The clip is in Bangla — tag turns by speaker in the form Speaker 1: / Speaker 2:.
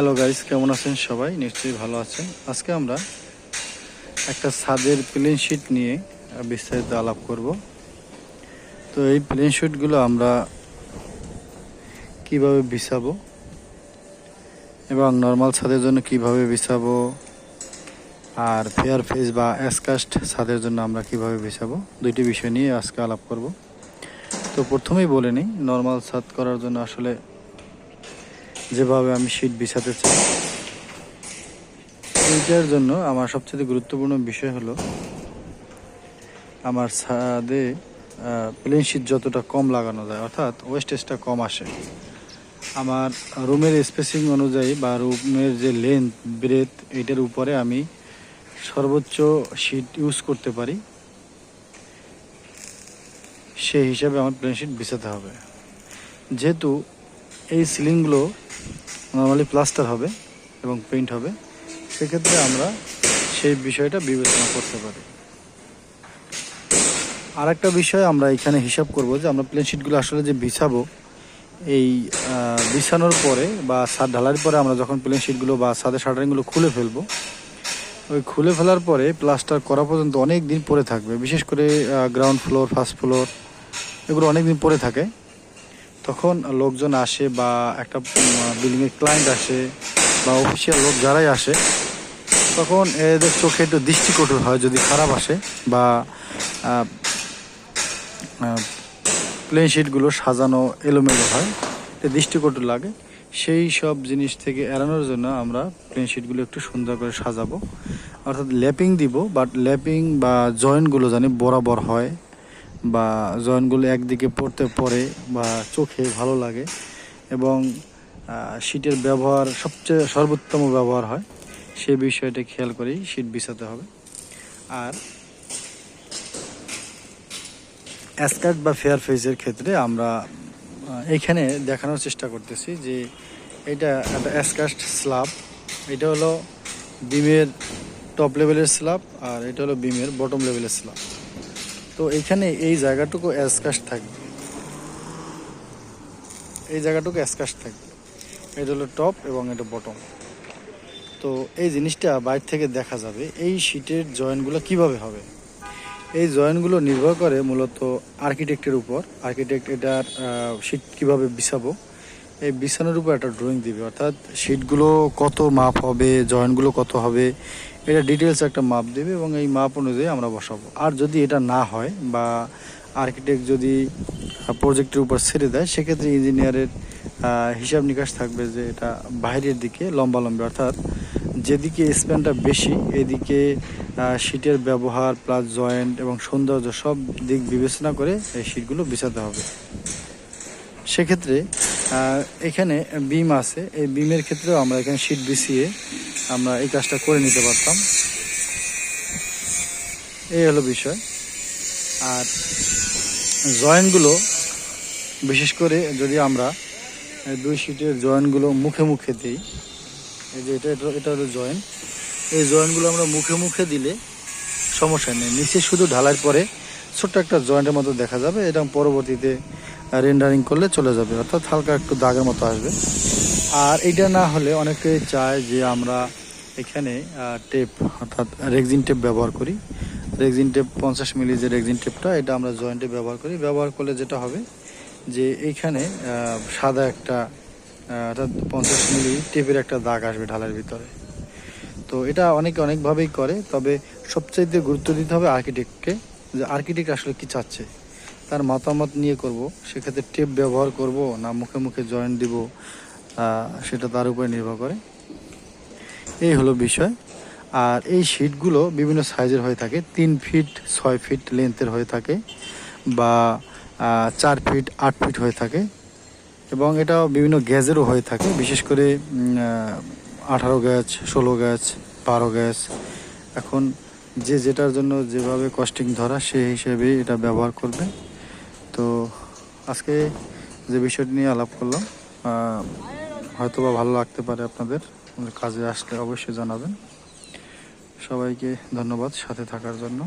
Speaker 1: হ্যালো গাইস কেমন আছেন সবাই? নিশ্চয়ই ভালো আছেন। আজকে আমরা একটা ছাদের প্লেন শিট নিয়ে বিস্তারিত আলাপ করব। তো এই প্লেন শিটগুলো আমরা কীভাবে বিছাবো এবং নর্মাল ছাদের জন্য কীভাবে বিছাবো আর ফেয়ার ফেস বা অ্যাসকাস্ট ছাদের জন্য আমরা কীভাবে বিছাবো, দুইটি বিষয় নিয়ে আজকে আলাপ করব। তো প্রথমেই বলে নিই নর্মাল ছাদ করার জন্য আসলে যেভাবে আমি শীট বিছাতে চাই। এইটার জন্য আমার সবচেয়ে গুরুত্বপূর্ণ বিষয় হলো, আমার ছাদে প্লেন শীট যতটা কম লাগানো যায়, অর্থাৎ ওয়েস্টেজটা কম আসে। আমার রুমের স্পেসিং অনুযায়ী বা রুমের যে লেন্থ ব্রেথ এইটার উপরে আমি সর্বোচ্চ শীট ইউজ করতে পারি। সেই হিসাবে আমার প্লেন শীট বিছাতে হবে। যেহেতু এই সিলিংগুলো নর্মালি প্লাস্টার হবে এবং পেইন্ট হবে, সেক্ষেত্রে আমরা সেই বিষয়টা বিবেচনা করতে পারি। আর একটা বিষয় আমরা এখানে হিসাব করব যে আমরা প্লেন শিটগুলো আসলে যে বিছাবো, এই বিছানোর পরে বা ছাদ ঢালার পরে আমরা যখন প্লেন শিটগুলো বা ছাদের শাটারিংগুলো খুলে ফেলব, ওই খুলে ফেলার পরে প্লাস্টার করা পর্যন্ত অনেক দিন পরে থাকবে। বিশেষ করে গ্রাউন্ড ফ্লোর ফার্স্ট ফ্লোর এগুলো অনেক দিন পরে থাকে। তখন লোকজন আসে বা একটা বিল্ডিংয়ের ক্লায়েন্ট আসে বা অফিসিয়াল লোক যারাই আসে, তখন এদের চোখে একটু দৃষ্টিকটু হয় যদি খারাপ আসে বা প্লেন শিটগুলো সাজানো এলোমেলো হয় দৃষ্টিকটু লাগে। সেই সব জিনিস থেকে এড়ানোর জন্য আমরা প্লেন শিটগুলো একটু সুন্দর করে সাজাবো। অর্থাৎ ল্যাপিং দিব বাট ল্যাপিং বা জয়েন্টগুলো জানি বরাবর হয়। বা জয়েন্টগুলো একদিকে পড়তে পড়ে বা চোখে ভালো লাগে এবং শীটের ব্যবহার সবচেয়ে সর্বোত্তম ব্যবহার হয়, সে বিষয়টা খেয়াল করেই শীট বিছাতে হবে। আর অ্যাসকার্ট বা ফেয়ার ফেজের ক্ষেত্রে আমরা এইখানে দেখানোর চেষ্টা করতেছি যে এটা একটা অ্যাসকাস্ট স্ল্যাব এটা হলো বিমের টপ লেভেলের স্ল্যাব আর এটা হলো বিমের বটম লেভেলের স্ল্যাব তো এইখানে এই জায়গাটুকু অ্যাসকাস্ট থাকবে। এই জায়গাটুকু অ্যাসকাস্ট থাকবে। এটা হলো টপ এবং এটা বটম তো এই জিনিসটা বাইরে থেকে দেখা যাবে, এই শীটের জয়েন্টগুলো কীভাবে হবে? এই জয়েন্টগুলো নির্ভর করে মূলত আর্কিটেক্টের উপর। আর্কিটেক্ট এটার শীট কীভাবে বিছাবো? এই বিছানোর উপর একটা ড্রয়িং দিবে। অর্থাৎ শীটগুলো কত মাপ হবে জয়েন্টগুলো কত হবে? এটা ডিটেলস একটা মাপ দেবে এবং এই মাপ অনুযায়ী আমরা বসাবো। আর যদি এটা না হয় বা আর্কিটেক্ট যদি প্রজেক্টের উপর ছেড়ে দেয়, সেক্ষেত্রে ইঞ্জিনিয়ারের হিসাব নিকাশ থাকবে যে এটা বাইরের দিকে লম্বা লম্বা অর্থাৎ যেদিকে স্প্যানটা বেশি, এদিকে শীটের ব্যবহার প্লাস জয়েন্ট এবং সৌন্দর্য সব দিক বিবেচনা করে এই শীটগুলো বিছাতে হবে। সেক্ষেত্রে এখানে বিম আছে। এই বিমের ক্ষেত্রেও আমরা এখানে শীট বিছিয়ে আমরা এই কাজটা করে নিতে পারতাম। এই হলো বিষয়। আর জয়েন্টগুলো বিশেষ করে যদি আমরা দুই শীটের জয়েন্টগুলো মুখে মুখে দিই, এই যে এটা এটা- এটা হলো জয়েন্ট এই জয়েন্টগুলো আমরা মুখে মুখে দিলে সমস্যা নেই। নিচে শুধু ঢালার পরে ছোট্ট একটা জয়েন্টের মতো দেখা যাবে। এবং পরবর্তীতে রেন্ডারিং করলে চলে যাবে। অর্থাৎ হালকা একটু দাগের মতো আসবে। আর এটা না হলে অনেকে চায় যে আমরা এখানে টেপ অর্থাৎ রেক্সিন টেপ ব্যবহার করি। রেক্সিন টেপ পঞ্চাশ মিলি যে রেক্সিন টেপটা এটা আমরা জয়েন্টে ব্যবহার করি। ব্যবহার করলে যেটা হবে যে এইখানে সাদা একটা অর্থাৎ পঞ্চাশ মিলি টেপের একটা দাগ আসবে ঢালের ভিতরে। তো এটা অনেকে অনেকভাবেই করে, তবে সবচাইতে গুরুত্ব দিতে হবে আর্কিটেক্টকে যে আর্কিটেক্ট আসলে কি চাচ্ছে। তার মতামত নিয়ে করব, সেক্ষেত্রে টেপ ব্যবহার করব না মুখে মুখে জয়েন্ট দিব সেটা তার উপরে নির্ভর করে। এই হলো বিষয়। আর এই শিটগুলো বিভিন্ন সাইজের হয়ে থাকে, তিন ফিট ছয় ফিট লেন্থের হয়ে থাকে বা চার ফিট আট ফিট হয়ে থাকে। এবং এটা বিভিন্ন গ্যাজেরও হয়ে থাকে, বিশেষ করে আঠারো গ্যাজ, ষোলো গ্যাজ, বারো গ্যাজ। এখন যে যেটার জন্য যেভাবে কস্টিং ধরা, সেই হিসেবে এটা ব্যবহার করবে। তো আজকে যে বিষয়টি নিয়ে আলাপ করলাম হয়তো বা ভালো লাগতে পারে আপনাদের কাজে আসলে অবশ্যই জানাবেন। সবাইকে ধন্যবাদ সাথে থাকার জন্য।